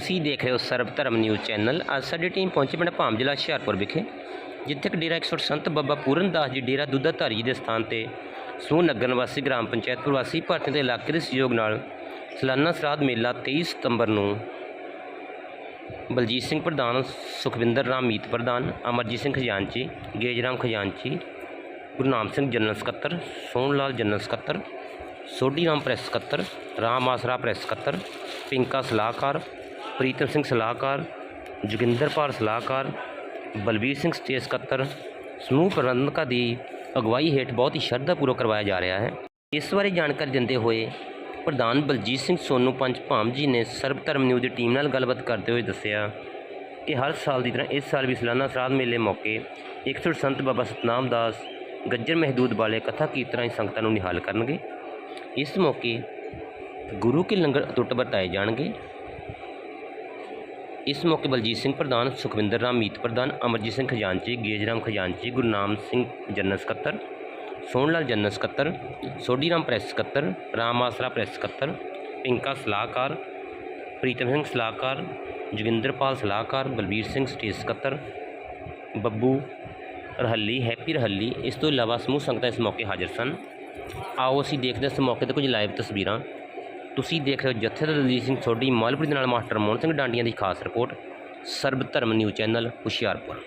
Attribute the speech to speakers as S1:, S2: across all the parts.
S1: ਤੁਸੀਂ ਦੇਖ ਰਹੇ ਹੋ ਸਰਬ ਧਰਮ ਨਿਊਜ਼ ਚੈਨਲ। ਅੱਜ ਸਾਡੀ ਟੀਮ ਪਹੁੰਚੀ ਪਿੰਡ ਭਾਮ ਜ਼ਿਲ੍ਹਾ ਹੁਸ਼ਿਆਰਪੁਰ ਵਿਖੇ, ਜਿੱਥੇ ਕਿ ਡੇਰਾ 100 ਸੰਤ ਬਾਬਾ ਪੂਰਨ ਦਾਸ ਜੀ ਡੇਰਾ ਦੁੱਧਾਧਾਰੀ ਜੀ ਦੇ ਸਥਾਨ ਤੇ ਸਮੂਹ ਨਗਰ ਨਿਵਾਸੀ ਗ੍ਰਾਮ ਪੰਚਾਇਤ ਪ੍ਰਵਾਸੀ ਭਾਰਤੀ ਦੇ ਇਲਾਕੇ ਦੇ ਸਹਿਯੋਗ ਨਾਲ ਸਾਲਾਨਾ ਸਰਾਧ ਮੇਲਾ 23 ਸਤੰਬਰ ਨੂੰ ਬਲਜੀਤ ਸਿੰਘ ਪ੍ਰਧਾਨ, ਸੁਖਵਿੰਦਰ ਰਾਮ ਮੀਤ ਪ੍ਰਧਾਨ, ਅਮਰਜੀਤ ਸਿੰਘ ਖਜ਼ਾਨਚੀ, ਗੇਜਰਾਮ ਖਜ਼ਾਨਚੀ ਗੁਰਨਾਮ ਸਿੰਘ ਜਨਰਲ ਸਕੱਤਰ ਸੋਹਣ ਲਾਲ ਜਨਰਲ ਸਕੱਤਰ, ਸੋਢੀ ਰਾਮ ਪ੍ਰੈਸ ਸਕੱਤਰ, ਰਾਮ ਆਸਰਾ ਪ੍ਰੈਸ ਸਕੱਤਰ, ਪਿੰਕਾ ਸਲਾਹਕਾਰ ਪ੍ਰੀਤਮ ਸਿੰਘ ਸਲਾਹਕਾਰ ਜੋਗਿੰਦਰਪਾਲ ਸਲਾਹਕਾਰ, ਬਲਬੀਰ ਸਿੰਘ ਸਟੇਜ ਸਕੱਤਰ, ਸਮੂਹ ਪ੍ਰਬੰਧਕਾਂ ਦੀ ਅਗਵਾਈ ਹੇਠ ਬਹੁਤ ਹੀ ਸ਼ਰਧਾਪੂਰਵਕ ਕਰਵਾਇਆ ਜਾ ਰਿਹਾ ਹੈ। ਇਸ ਬਾਰੇ ਜਾਣਕਾਰੀ ਦਿੰਦੇ ਹੋਏ ਪ੍ਰਧਾਨ ਬਲਜੀਤ ਸਿੰਘ ਸੋਨੂ ਪੰਜ ਭਾਮ ਜੀ ਨੇ ਸਰਬ ਧਰਮ ਨਿਊਜ਼ ਦੀ ਟੀਮ ਨਾਲ ਗੱਲਬਾਤ ਕਰਦੇ ਹੋਏ ਦੱਸਿਆ ਕਿ ਹਰ ਸਾਲ ਦੀ ਤਰ੍ਹਾਂ ਇਸ ਸਾਲ ਵੀ ਸਲਾਨਾ ਸਰਾਧ ਮੇਲੇ ਮੌਕੇ 100 ਸੰਤ ਬਾਬਾ ਸਤਨਾਮ ਦਾਸ, ਗੱਜਰ ਮਹਿਦੂਦ ਵਾਲੇ ਕਥਾ ਕੀਰਤਨਾਂ ਦੀ ਸੰਗਤਾਂ ਨੂੰ ਨਿਹਾਲ ਕਰਨਗੇ। ਇਸ ਮੌਕੇ ਗੁਰੂ ਕੇ ਲੰਗਰ ਅਟੁੱਟ ਵਰਤਾਏ ਜਾਣਗੇ। ਇਸ ਮੌਕੇ ਬਲਜੀਤ ਸਿੰਘ ਪ੍ਰਧਾਨ ਸੁਖਵਿੰਦਰ ਰਾਮ ਮੀਤ ਪ੍ਰਧਾਨ ਅਮਰਜੀਤ ਸਿੰਘ ਖਜ਼ਾਨਚੀ ਗੇਜਰਾਮ ਖਜ਼ਾਨਚੀ ਗੁਰਨਾਮ ਸਿੰਘ ਜਨਰਲ ਸਕੱਤਰ ਸੋਹਣ ਲਾਲ ਜਨਰਲ ਸਕੱਤਰ ਸੋਢੀ ਰਾਮ ਪ੍ਰੈਸ ਸਕੱਤਰ ਰਾਮ ਆਸਰਾ ਪ੍ਰੈਸ ਸਕੱਤਰ ਪਿੰਕਾ ਸਲਾਹਕਾਰ ਪ੍ਰੀਤਮ ਸਿੰਘ ਸਲਾਹਕਾਰ ਜੋਗਿੰਦਰਪਾਲ ਸਲਾਹਕਾਰ ਬਲਬੀਰ ਸਿੰਘ ਸਟੇਜ ਸਕੱਤਰ ਬੱਬੂ ਰਹੱਲੀ ਹੈਪੀ ਰਹੱਲੀ ਇਸ ਤੋਂ ਇਲਾਵਾ ਸਮੂਹ ਸੰਗਤਾਂ ਇਸ ਮੌਕੇ ਹਾਜ਼ਰ ਸਨ ਆਓ ਅਸੀਂ ਦੇਖਦੇ ਹਾਂ ਇਸ ਮੌਕੇ ਤੇ ਕੁਝ ਲਾਈਵ ਤਸਵੀਰਾਂ ਤੁਸੀਂ ਦੇਖ ਰਹੇ ਹੋ ਜਥੇਦਾਰ ਦਲਜੀਤ ਸਿੰਘ ਸੋਢੀ ਮਾਲਪੁਰੀ ਦੇ ਨਾਲ ਮਾਸਟਰ ਮੋਹਨ ਸਿੰਘ ਡਾਂਡੀਆਂ ਦੀ ਖਾਸ ਰਿਪੋਰਟ, ਸਰਬ ਧਰਮ ਨਿਊਜ਼ ਚੈਨਲ ਹੁਸ਼ਿਆਰਪੁਰ।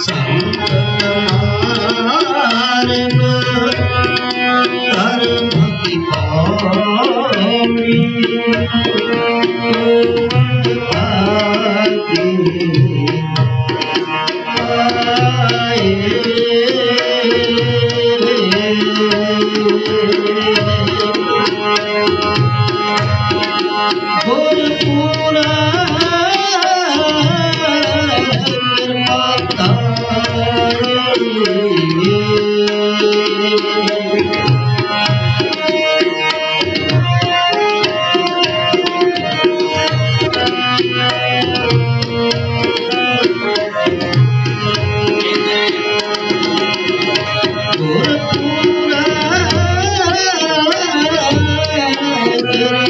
S2: ਸੰਤ ਮਾਰਗ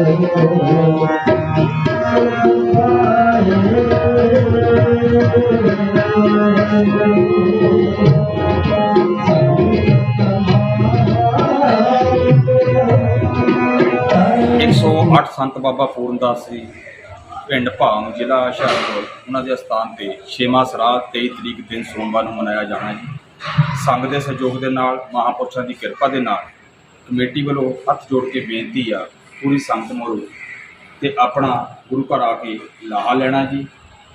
S3: 108 ਸੰਤ ਬਾਬਾ ਪੂਰਨਦਾਸ ਜੀ, ਪਿੰਡ ਭਾਮ, ਜ਼ਿਲ੍ਹਾ ਹੁਸ਼ਿਆਰਪੁਰ। ਉਹਨਾਂ ਦੇ ਸਥਾਨ ਤੇ ਛੇਵਾਂ ਸਰਾਧ 23 ਤਰੀਕ ਦਿਨ ਸੋਮਵਾਰ ਨੂੰ ਮਨਾਇਆ ਜਾਣਾ ਜੀ। ਸੰਘ ਦੇ ਸਹਿਯੋਗ ਦੇ ਨਾਲ, ਮਹਾਪੁਰਸ਼ਾਂ ਦੀ ਕਿਰਪਾ ਦੇ ਨਾਲ ਕਮੇਟੀ ਵੱਲੋਂ ਹੱਥ ਜੋੜ ਕੇ ਬੇਨਤੀ ਆ ਪੂਰੀ ਸੰਗਤ ਮੋਰੋ ਤੇ ਆਪਣਾ ਗੁਰੂ ਘਰ ਆ ਕੇ ਲਾਹਾ ਲੈਣਾ ਜੀ।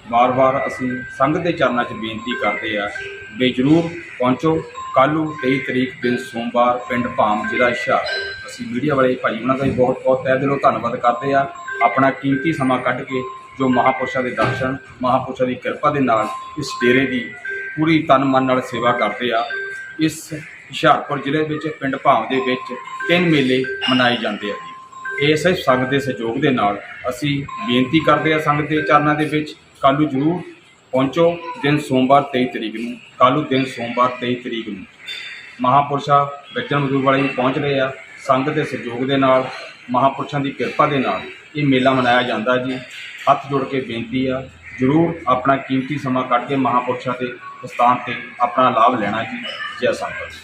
S3: ਵਾਰ-ਵਾਰ ਅਸੀਂ ਸੰਗਤ ਦੇ ਚਰਨਾਂ 'ਚ ਬੇਨਤੀ ਕਰਦੇ ਆ ਵੀ ਜਰੂਰ ਪਹੁੰਚੋ। ਕੱਲ੍ਹ ਨੂੰ 23 ਤਰੀਕ ਦਿਨ ਸੋਮਵਾਰ ਪਿੰਡ ਭਾਮ ਜ਼ਿਲ੍ਹਾ ਹੁਸ਼ਿਆਰਪੁਰ ਅਸੀਂ ਮੀਡੀਆ ਵਾਲੇ ਭਾਈ ਉਹਨਾਂ ਦਾ ਵੀ ਬਹੁਤ ਬਹੁਤ ਤਹਿ ਦਿਲੋਂ ਧੰਨਵਾਦ ਕਰਦੇ ਆ। ਆਪਣਾ ਕੀਮਤੀ ਸਮਾਂ ਕੱਢ ਕੇ ਜੋ ਮਹਾਪੁਰਸ਼ਾਂ ਦੇ ਦਰਸ਼ਨ, ਮਹਾਪੁਰਸ਼ਾਂ ਦੀ ਕਿਰਪਾ ਦੇ ਨਾਲ ਇਸ ਡੇਰੇ ਦੀ ਪੂਰੀ ਤਨ ਮਨ ਨਾਲ ਸੇਵਾ ਕਰਦੇ ਆ। ਇਸ ਹੁਸ਼ਿਆਰਪੁਰ ਜ਼ਿਲ੍ਹੇ ਵਿੱਚ, ਪਿੰਡ ਭਾਵ ਦੇ ਵਿੱਚ ਤਿੰਨ ਮੇਲੇ ਮਨਾਏ ਜਾਂਦੇ ਆ। ਇਸੇ ਸੰਗਤ ਦੇ ਸਹਿਯੋਗ ਦੇ ਨਾਲ ਅਸੀਂ ਬੇਨਤੀ ਕਰਦੇ ਹਾਂ ਸੰਗਤ ਦੇ ਚਰਨਾਂ ਦੇ ਵਿੱਚ, ਕੱਲ੍ਹ ਨੂੰ ਜ਼ਰੂਰ ਪਹੁੰਚੋ, ਦਿਨ ਸੋਮਵਾਰ 23 ਤਰੀਕ ਨੂੰ, ਕੱਲ੍ਹ ਨੂੰ ਦਿਨ ਸੋਮਵਾਰ 23 ਤਰੀਕ ਨੂੰ। ਮਹਾਪੁਰਸ਼ਾ ਗੱਜਣ ਮਜ਼ਦੂਰ ਵਾਲੇ ਵੀ ਪਹੁੰਚ ਰਹੇ ਆ ਸੰਗਤ ਦੇ ਸਹਿਯੋਗ ਦੇ ਨਾਲ, ਮਹਾਪੁਰਸ਼ਾਂ ਦੀ ਕਿਰਪਾ ਦੇ ਨਾਲ ਇਹ ਮੇਲਾ ਮਨਾਇਆ ਜਾਂਦਾ ਜੀ। ਹੱਥ ਜੋੜ ਕੇ ਬੇਨਤੀ ਆ, ਜ਼ਰੂਰ ਆਪਣਾ ਕੀਮਤੀ ਸਮਾਂ ਕੱਢ ਕੇ ਮਹਾਪੁਰਸ਼ਾਂ ਦੇ ਸਥਾਨ ਤੇ ਆਪਣਾ ਲਾਭ ਲੈਣਾ ਜੀ। ਜੈ ਸੰਗਤ।